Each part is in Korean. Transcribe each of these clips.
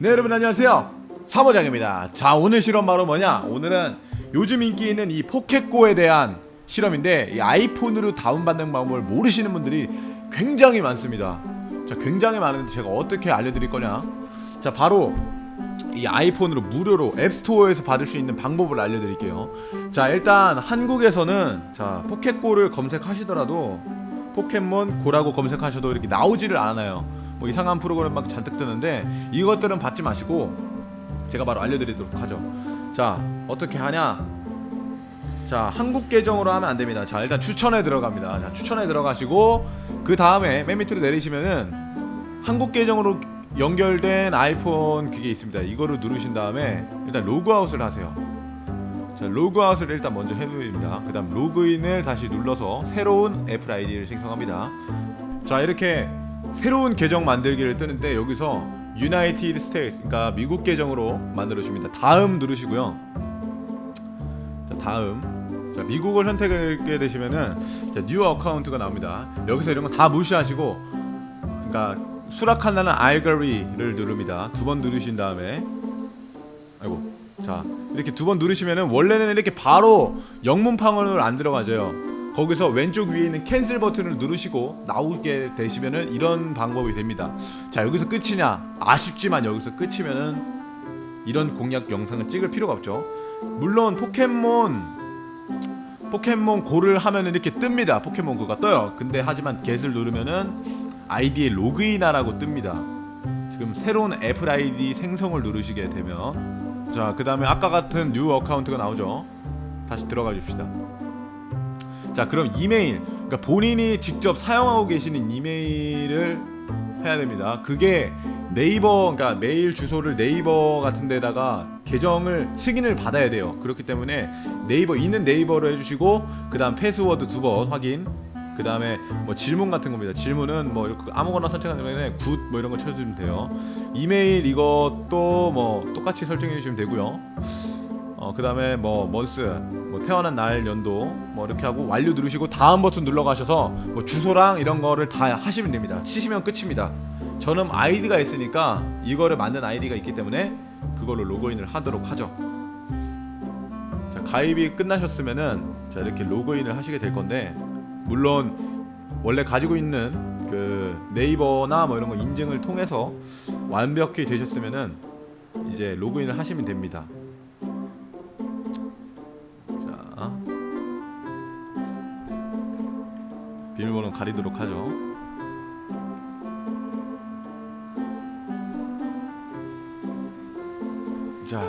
네 여러분 안녕하세요. 사모장입니다. 자 오늘 실험 바로 뭐냐? 오늘은 요즘 인기 있는 이 포켓고에 대한 실험인데 이 아이폰으로 다운받는 방법을 모르시는 분들이 굉장히 많습니다. 자 굉장히 많은데 제가 어떻게 알려드릴 거냐? 자 바로 이 아이폰으로 무료로 앱스토어에서 받을 수 있는 방법을 알려드릴게요. 자 일단 한국에서는 자 포켓고를 검색하시더라도 포켓몬 고라고 검색하셔도 이렇게 나오지를 않아요 뭐 이상한 프로그램 막 잔뜩 뜨는데 이것들은 받지 마시고 제가 바로 알려드리도록 하죠. 자 어떻게 하냐? 자 한국 계정으로 하면 안 됩니다. 자 일단 추천에 들어갑니다. 자 추천에 들어가시고 그 다음에 맨 밑으로 내리시면은 한국 계정으로 연결된 아이폰 그게 있습니다. 이거를 누르신 다음에 일단 로그아웃을 하세요. 자 로그아웃을 일단 먼저 해드립니다. 그 다음 로그인을 다시 눌러서 새로운 애플 아이디를 생성합니다. 자 이렇게 새로운 계정 만들기를 뜨는데 여기서 유나이티드 스테이트 그러니까 미국 계정으로 만들어 줍니다. 다음 누르시고요. 자 다음. 자 미국을 선택하게 되시면은 자, 뉴 어카운트가 나옵니다. 여기서 이런 거 다 무시하시고 그러니까 수락한다는 알거리를 누릅니다. 두 번 누르신 다음에. 아이고 자 이렇게 두 번 누르시면은 원래는 이렇게 바로 영문판으로 안 들어가져요 거기서 왼쪽 위에 있는 캔슬 버튼을 누르시고 나오게 되시면은 이런 방법이 됩니다. 자 여기서 끝이냐? 아쉽지만 여기서 끝이면은 이런 공략 영상을 찍을 필요가 없죠. 물론 포켓몬 포켓몬 고를 하면은 이렇게 뜹니다. 포켓몬 고가 떠요. 근데 하지만 get을 누르면은 아이디에 로그인하라고 뜹니다. 지금 새로운 애플 아이디 생성을 누르시게 되면. 자 그 다음에 아까 같은 뉴 어카운트가 나오죠. 다시 들어가 줍시다 자 그럼 이메일. 그러니까 본인이 직접 사용하고 계시는 이메일을 해야 됩니다. 그게 네이버 그러니까 메일 주소를 네이버 같은 데다가 계정을 승인을 받아야 돼요. 그렇기 때문에 네이버 있는 네이버로 해주시고 그 다음 패스워드 두 번 확인. 그 다음에 뭐 질문 같은 겁니다. 질문은 뭐 아무거나 선택하면 굿 뭐 이런 거 쳐주면 돼요. 이메일 이것도 뭐 똑같이 설정해 주시면 되고요 어, 그 다음에 뭐 먼스 뭐 태어난 날 연도 뭐 이렇게 하고 완료 누르시고 다음 버튼 눌러 가셔서 뭐 주소랑 이런 거를 다 하시면 됩니다. 치시면 끝입니다. 저는 아이디가 있으니까 이거를 만든 아이디가 있기 때문에 그걸로 로그인을 하도록 하죠. 자 가입이 끝나셨으면은 자 이렇게 로그인을 하시게 될 건데 물론 원래 가지고 있는 그 네이버나 뭐 이런 거 인증을 통해서 완벽히 되셨으면은 이제 로그인을 하시면 됩니다 비밀번호 가리도록 하죠. 자.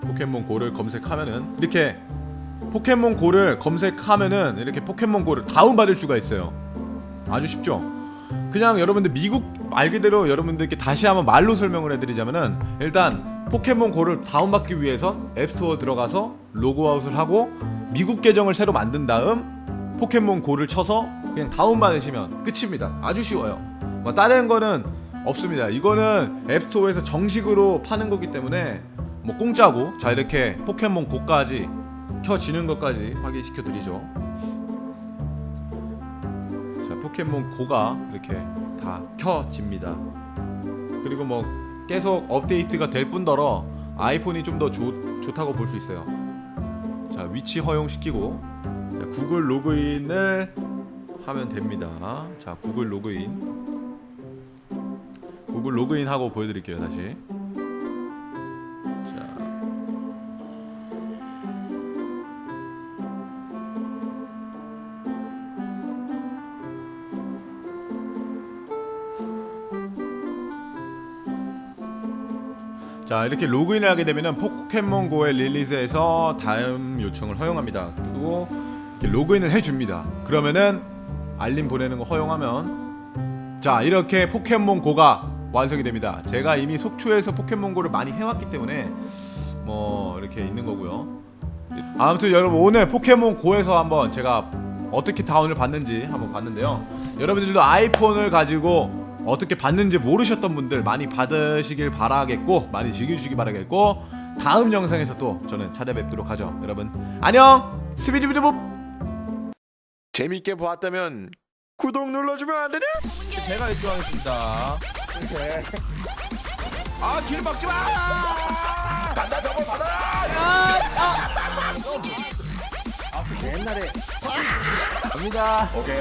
포켓몬 고를 검색하면은 이렇게 포켓몬 고를 검색하면은 이렇게 포켓몬 고를 다운받을 수가 있어요. 아주 쉽죠? 그냥 여러분들 미국 말 그대로 여러분들께 다시 한번 말로 설명을 해드리자면은 일단 포켓몬 고를 다운받기 위해서 앱스토어 들어가서 로그아웃을 하고 미국 계정을 새로 만든 다음 포켓몬 고를 쳐서 그냥 다운받으시면 끝입니다. 아주 쉬워요. 뭐 다른 거는 없습니다. 이거는 앱스토어에서 정식으로 파는 거기 때문에 뭐 공짜고 자 이렇게 포켓몬 고까지 켜지는 것까지 확인시켜 드리죠. 자 포켓몬 고가 이렇게 다 켜집니다. 그리고 뭐 계속 업데이트가 될 뿐더러 아이폰이 좀 더 좋다고 볼 수 있어요. 자 위치 허용시키고 자, 구글 로그인을 하면 됩니다. 자 구글 로그인. 구글 로그인 하고 보여드릴게요 다시 자 이렇게 로그인을 하게 되면은 포켓몬고의 릴리즈에서 다음 요청을 허용합니다. 그리고 로그인을 해줍니다. 그러면은 알림 보내는 거 허용하면 자 이렇게 포켓몬고가 완성이 됩니다. 제가 이미 속초에서 포켓몬고를 많이 해왔기 때문에 뭐 이렇게 있는 거고요. 아무튼 여러분 오늘 포켓몬고에서 한번 제가 어떻게 다운을 받는지 한번 봤는데요. 여러분들도 아이폰을 가지고 어떻게 받는지 모르셨던 분들 많이 받으시길 바라겠고 많이 즐겨주시길 바라겠고 다음 영상에서 또 저는 찾아뵙도록 하죠 여러분. 안녕! 스비디비드봅 재밌게 보았다면 구독 눌러주면 안 되냐? 제가 1등 하겠습니다. 아길 막지 마! 간다 저걸 받아라 아, 그 옛날에. 아. 갑니다. 오케이.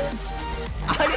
아니